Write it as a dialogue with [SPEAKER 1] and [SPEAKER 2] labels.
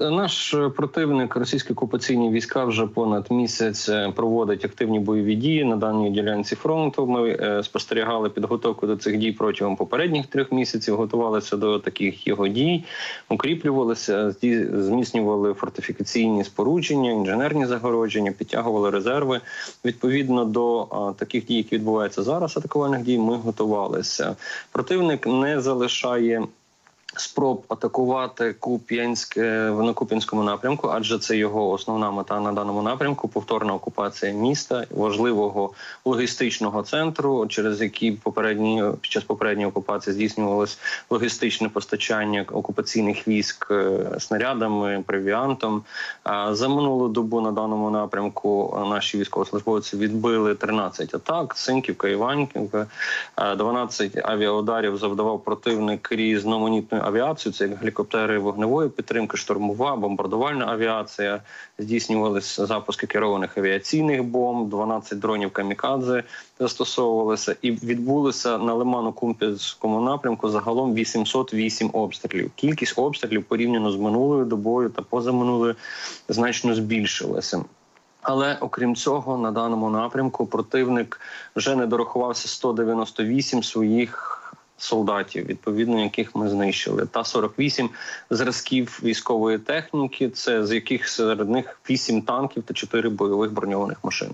[SPEAKER 1] наш противник, російські окупаційні війська, вже понад місяць е, проводить активні бойові дії на даній ділянці фронту. Ми е, спостерігали підготовку до цих дій протягом попередніх трьох місяців. Готувалися до таких його дій, укріплювалися, зміцнювали фортифікаційні спорудження, інженерні загородження, підтягували резерви. Відповідно до таких дій, які відбуваються зараз, атакувальних дій, ми готувалися. Противник не залишає спроб атакувати Куп'янське в на Куп'янському напрямку, адже це його основна мета на даному напрямку. Повторна окупація міста, важливого логістичного центру, через який попередні під час попередньої окупації здійснювалось логістичне постачання окупаційних військ е, снарядами, провіантом. За минулу добу на даному напрямку наші військовослужбовці відбили 13 атак. Синківка, Іванківка, 12 авіаударів завдавав противник різноманітної авіацію, це гелікоптери вогневої підтримки, штурмова, бомбардувальна авіація. Здійснювалися запуски керованих авіаційних бомб, 12 дронів камікадзе застосовувалися, і відбулося на лиману кумпінському напрямку загалом 808 обстрілів. Кількість обстрілів порівняно з минулою добою та позаминулою значно збільшилася. Але окрім цього, на даному напрямку противник вже не дорахувався 198 своїх солдатів, відповідно яких ми знищили, та 48 зразків військової техніки. Це з яких серед них 8 танків та 4 бойових броньованих машин.